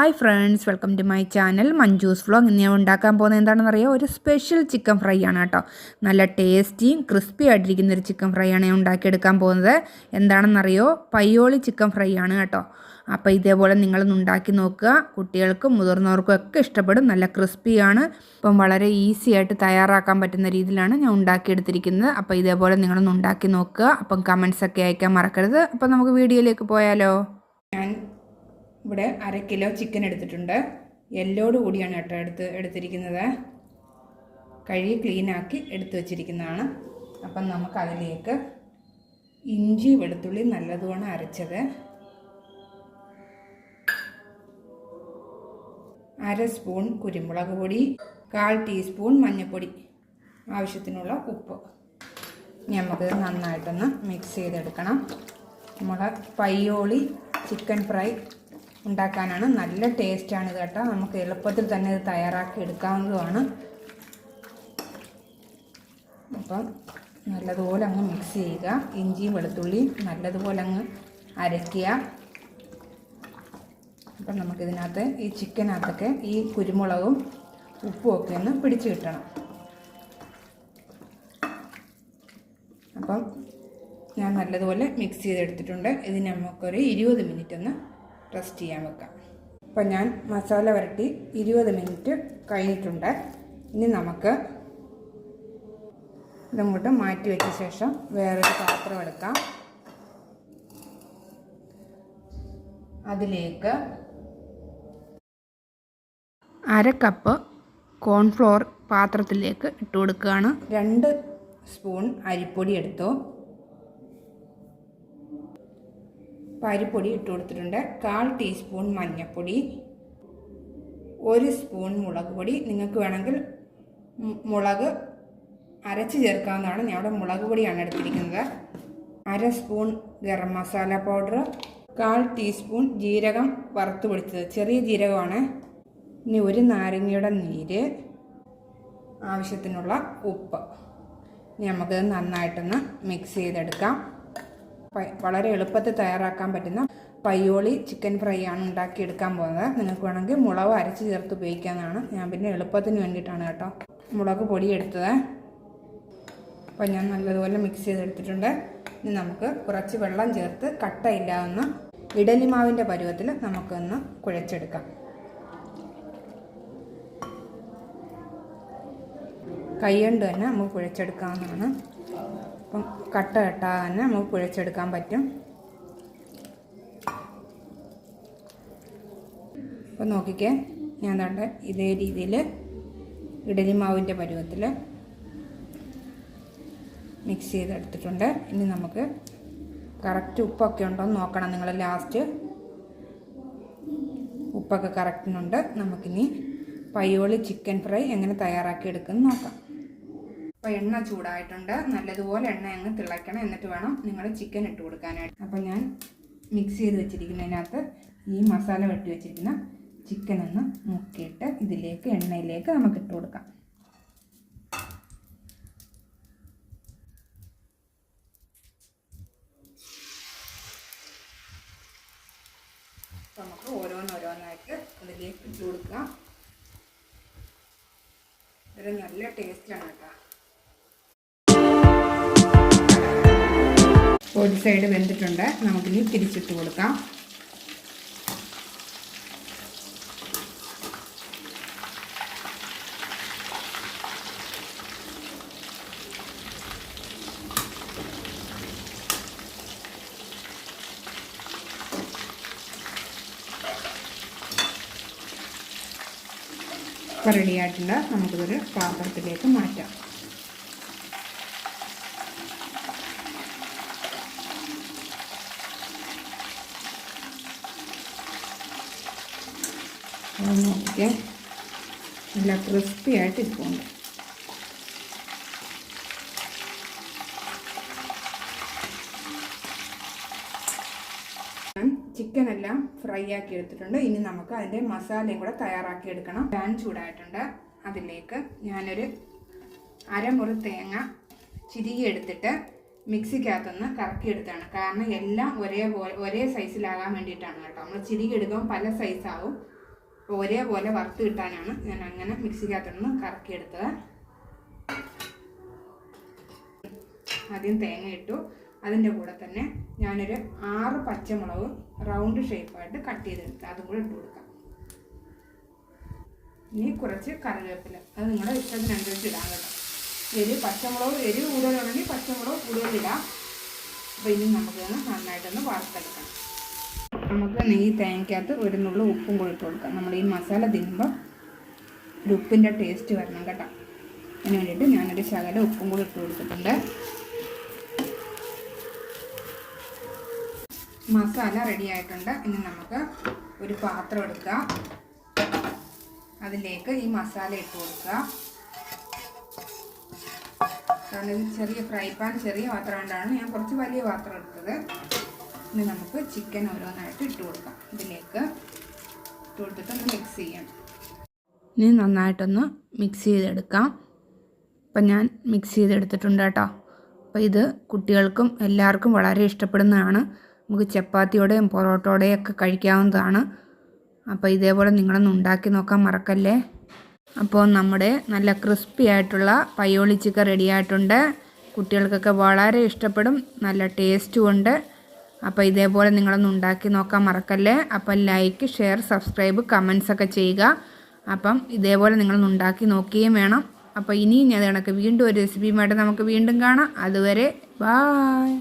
Hi friends welcome to my channel Manju's vlog ഇന്ന് ഞാൻ ഉണ്ടാക്കാൻ പോകുന്നത് എന്താണെന്ന് അറിയാം ഒരു സ്പെഷ്യൽ ചിക്കൻ ഫ്രൈ ആണ് കേട്ടോ നല്ല ടേസ്റ്റിയും ക്രിസ്പി ആയിട്ടിരിക്കുന്ന ഒരു ചിക്കൻ ഫ്രൈ ആണ് ഞാൻ ഉണ്ടാക്കിയെടുക്കാൻ പോകുന്നത്. എന്താണെന്നറിയോ? പയ്യോളി ചിക്കൻ ഫ്രൈ ആണ് കേട്ടോ അപ്പോൾ ഇതേപോലെ നിങ്ങളൊന്ന് ഉണ്ടാക്കി നോക്കുക. കുട്ടികൾക്കും മുതിർന്നവർക്കും ഒക്കെ ഇഷ്ടപ്പെടും. നല്ല ക്രിസ്പിയാണ് ഇപ്പം വളരെ ഈസി ആയിട്ട് തയ്യാറാക്കാൻ പറ്റുന്ന രീതിയിലാണ് ഞാൻ ഉണ്ടാക്കിയെടുത്തിരിക്കുന്നത്. അപ്പോൾ ഇതേപോലെ നിങ്ങളൊന്ന് ഉണ്ടാക്കി നോക്കുക. അപ്പം കമൻസ് ഒക്കെ അയക്കാൻ മറക്കരുത്. അപ്പം നമുക്ക് വീഡിയോയിലേക്ക് പോയാലോ? ഞാൻ ഇവിടെ അര കിലോ ചിക്കൻ എടുത്തിട്ടുണ്ട്. എല്ലോട് കൂടിയാണ് കേട്ടോ എടുത്ത് എടുത്തിരിക്കുന്നത്. കഴുകി ക്ലീനാക്കി എടുത്തു വച്ചിരിക്കുന്നതാണ്. അപ്പം നമുക്ക് അതിലേക്ക് ഇഞ്ചി വെളുത്തുള്ളി നല്ലതുപോലെ അരച്ചത്. അര സ്പൂൺ കുരുമുളക് പൊടി കാൽ ടീസ്പൂൺ മഞ്ഞൾപ്പൊടി ആവശ്യത്തിനുള്ള ഉപ്പ്. നമുക്ക് നന്നായിട്ടൊന്ന് മിക്സ് ചെയ്തെടുക്കണം. നമ്മുടെ പയ്യോളി ചിക്കൻ ഫ്രൈ ഉണ്ടാക്കാനാണ്. നല്ല ടേസ്റ്റാണ് ഇത് കേട്ടോ. നമുക്ക് എളുപ്പത്തിൽ തന്നെ ഇത് തയ്യാറാക്കി എടുക്കാവുന്നതുമാണ്. അപ്പം നല്ലതുപോലെ അങ്ങ് മിക്സ് ചെയ്യുക. ഇഞ്ചിയും വെളുത്തുള്ളിയും നല്ലതുപോലെ അങ്ങ് അരയ്ക്കുക. അപ്പം നമുക്കിതിനകത്ത് ഈ ചിക്കനകത്തൊക്കെ ഈ കുരുമുളകും ഉപ്പും ഒക്കെ ഒന്ന് പിടിച്ച് കിട്ടണം. അപ്പം ഞാൻ നല്ലതുപോലെ മിക്സ് ചെയ്തെടുത്തിട്ടുണ്ട്. ഇതിന് നമുക്കൊരു ഇരുപത് മിനിറ്റ് ഒന്ന് റെസ്റ്റ് ചെയ്യാൻ വെക്കാം. അപ്പം ഞാൻ മസാല വരട്ടി ഇരുപത് മിനിറ്റ് കഴിഞ്ഞിട്ടുണ്ട്. ഇനി നമുക്ക് ഇതങ്ങോട്ട് മാറ്റി വെച്ച ശേഷം വേറൊരു പാത്രം എടുക്കാം. അതിലേക്ക് അര കപ്പ് കോൺഫ്ലോർ പാത്രത്തിലേക്ക് ഇട്ട് കൊടുക്കുകയാണ്. രണ്ട് സ്പൂൺ അരിപ്പൊടി എടുത്തു. പരിപ്പൊടി ഇട്ട് കൊടുത്തിട്ടുണ്ട്. കാൽ ടീസ്പൂൺ മഞ്ഞൾപ്പൊടി ഒരു സ്പൂൺ മുളക് പൊടി. നിങ്ങൾക്ക് വേണമെങ്കിൽ മുളക് അരച്ച് ചേർക്കാവുന്നതാണ്. അവിടെ മുളക് പൊടിയാണ് എടുത്തിരിക്കുന്നത്. അര സ്പൂൺ ഗരം മസാല പൗഡർ കാൽ ടീസ്പൂൺ ജീരകം വറുത്ത് പൊടിച്ചത്. ചെറിയ ജീരകമാണ്. ഇനി ഒരു നാരങ്ങയുടെ നീര് ആവശ്യത്തിനുള്ള ഉപ്പ്. ഇനി നമുക്ക് നന്നായിട്ടൊന്ന് മിക്സ് ചെയ്തെടുക്കാം. വളരെ എളുപ്പത്തിൽ തയ്യാറാക്കാൻ പറ്റുന്ന പയ്യോളി ചിക്കൻ ഫ്രൈ ആണ് ഉണ്ടാക്കിയെടുക്കാൻ പോകുന്നത്. നിങ്ങൾക്ക് വേണമെങ്കിൽ മുളക് അരച്ച് ചേർത്ത് ഉപയോഗിക്കാവുന്നതാണ്. ഞാൻ പിന്നെ എളുപ്പത്തിന് വേണ്ടിയിട്ടാണ് കേട്ടോ മുളക് പൊടി എടുത്തത് അപ്പോൾ ഞാൻ നല്ലതുപോലെ മിക്സ് ചെയ്തെടുത്തിട്ടുണ്ട്. ഇനി നമുക്ക് കുറച്ച് വെള്ളം ചേർത്ത് കട്ടയില്ലാവുന്ന ഇഡലി മാവിന്റെ പരുവത്തിൽ നമുക്കൊന്ന് കുഴച്ചെടുക്കാം. കൈ കൊണ്ട് തന്നെ നമുക്ക് കുഴച്ചെടുക്കാവുന്നതാണ്. അപ്പം കട്ട കട്ടാ തന്നെ നമുക്ക് കുഴച്ചെടുക്കാൻ പറ്റും. അപ്പം നോക്കിക്കേ ഞാൻ തണ്ട ഇതേ രീതിയിൽ ഇഡലി മാവിന്റെ പരുവത്തിൽ മിക്സ് ചെയ്തെടുത്തിട്ടുണ്ട്. ഇനി നമുക്ക് കറക്റ്റ് ഉപ്പൊക്കെ ഉണ്ടോ എന്ന് നോക്കണം. നിങ്ങൾ ലാസ്റ്റ് ഉപ്പൊക്കെ കറക്റ്റിനുണ്ട് നമുക്കിനി പയ്യോളി ചിക്കൻ ഫ്രൈ എങ്ങനെ തയ്യാറാക്കി എടുക്കുമെന്ന് നോക്കാം. അപ്പോൾ എണ്ണ ചൂടായിട്ടുണ്ട്. നല്ലതുപോലെ എണ്ണ അങ്ങ് തിളയ്ക്കണം. എന്നിട്ട് വേണം നിങ്ങൾ ചിക്കൻ ഇട്ട് കൊടുക്കാനായിട്ട്. അപ്പോൾ ഞാൻ മിക്സ് ചെയ്ത് വെച്ചിരിക്കുന്നതിനകത്ത് ഈ മസാല വെട്ടി വെച്ചിരിക്കുന്ന ചിക്കൻ ഒന്ന് മുക്കിയിട്ട് ഇതിലേക്ക് എണ്ണയിലേക്ക് നമുക്ക് ഇട്ട് കൊടുക്കാം. നമുക്ക് ഓരോന്നോരോന്നായിട്ട് അതിലേക്ക് ഇട്ട് കൊടുക്കാം. ഒരു നല്ല ടേസ്റ്റാണ് കേട്ടോ. ഒരു സൈഡ് വെന്തിട്ടുണ്ട്. നമുക്കിനി തിരിച്ചിട്ട് കൊടുക്കാം. ഇപ്പോൾ റെഡി നമുക്കിതൊരു പാത്രത്തിലേക്ക് മാറ്റാം. നോക്കിക്കേ നല്ല ക്രിസ്പി ആയിട്ട് ഇരിപ്പുണ്ട്. ചിക്കൻ എല്ലാം ഫ്രൈ ആക്കി എടുത്തിട്ടുണ്ട്. ഇനി നമുക്ക് അതിന്റെ മസാലയും കൂടെ തയ്യാറാക്കി എടുക്കണം. പാൻ ചൂടായിട്ടുണ്ട്. അതിലേക്ക് ഞാനൊരു അരമുറി തേങ്ങ ചിരികി എടുത്തിട്ട് മിക്സിക്കകത്തുനിന്ന് കറക്കിയെടുത്താണ് കാരണം എല്ലാം ഒരേപോലെ ഒരേ സൈസിലാകാൻ വേണ്ടിയിട്ടാണ് കേട്ടോ. നമ്മൾ ചിരികി എടുക്കുമ്പോൾ പല സൈസാവും ഒരേപോലെ വറുത്ത് കിട്ടാനാണ് ഞാൻ അങ്ങനെ മിക്സിക്കകത്തുനിന്ന് കറക്കിയെടുത്തത്. ആദ്യം തേങ്ങ ഇട്ടു. അതിന്റെ കൂടെ തന്നെ ഞാനൊരു ആറ് പച്ചമുളക് റൗണ്ട് ഷേപ്പായിട്ട് കട്ട് ചെയ്തെടുക്കുക അതും കൂടെ ഇട്ട് കൊടുക്കാം. ഇനി കുറച്ച് കറിവേപ്പില. അത് നിങ്ങളുടെ ഇഷ്ടത്തിനനുസരിച്ച് ഇടാൻ കേട്ടോ. എരി പച്ചമുളക് എരി കൂടുതലുണ്ടെങ്കിൽ പച്ചമുളക് കൂടുതലിടാം. അപ്പോൾ ഇനി നമുക്കൊന്ന് നന്നായിട്ടൊന്ന് വറുത്തെടുക്കാം നമുക്ക് നെയ്യ് തേങ്ങയ്ക്കകത്ത് ഒരു നുള്ളു ഉപ്പും കൂടി കൊടുക്കാം. നമ്മൾ ഈ മസാല തിന്നുമ്പോൾ ഒരു ഉപ്പിന്റെ ടേസ്റ്റ് വരണം കേട്ടോ. അതിന് വേണ്ടിയിട്ട് ഞാനൊരു ശകല ഉപ്പും കൂടി ഇട്ട് കൊടുത്തിട്ടുണ്ട്. മസാല റെഡി ആയിട്ടുണ്ട്. ഇനി നമുക്ക് ഒരു പാത്രം എടുക്കുക അതിലേക്ക് ഈ മസാല ഇട്ട് കൊടുക്കുക കാരണം ചെറിയ ഫ്രൈ പാൻ ചെറിയ പാത്രം കൊണ്ടാണ് ഞാൻ കുറച്ച് വലിയ പാത്രം എടുത്തത്. ഇനി നമുക്ക് ചിക്കൻ ഓരോന്നായിട്ട് ഇട്ട് കൊടുക്കാം. ഇതിലേക്ക് ഇട്ട് കൊടുത്തിട്ട് ഒന്ന് മിക്സ് ചെയ്യാം. ഇനി നന്നായിട്ടൊന്ന് മിക്സ് ചെയ്തെടുക്കാം. അപ്പം ഞാൻ മിക്സ് ചെയ്തെടുത്തിട്ടുണ്ട് കേട്ടോ. അപ്പോൾ ഇത് കുട്ടികൾക്കും എല്ലാവർക്കും വളരെ ഇഷ്ടപ്പെടുന്നതാണ്. നമുക്ക് ചപ്പാത്തിയോടെയും പൊറോട്ടയോടെയും ഒക്കെ കഴിക്കാവുന്നതാണ്. അപ്പോൾ ഇതേപോലെ നിങ്ങളൊന്ന് ഉണ്ടാക്കി നോക്കാൻ മറക്കല്ലേ? അപ്പോൾ നമ്മുടെ നല്ല ക്രിസ്പി ആയിട്ടുള്ള പയ്യോളി ചിക്കൻ റെഡി ആയിട്ടുണ്ട്. കുട്ടികൾക്കൊക്കെ വളരെ ഇഷ്ടപ്പെടും. നല്ല ടേസ്റ്റും ഉണ്ട്. അപ്പോൾ ഇതേപോലെ നിങ്ങളൊന്ന് ഉണ്ടാക്കി നോക്കാൻ മറക്കല്ലേ? അപ്പം ലൈക്ക് ഷെയർ സബ്സ്ക്രൈബ് കമൻസ് ഒക്കെ ചെയ്യുക. അപ്പം ഇതേപോലെ നിങ്ങളൊന്ന് ഉണ്ടാക്കി നോക്കുകയും വേണം. അപ്പോൾ ഇനിയും ഞാൻ കണക്ക് വീണ്ടും ഒരു റെസിപ്പിയുമായിട്ട് നമുക്ക് വീണ്ടും കാണാം. അതുവരെ ബായ്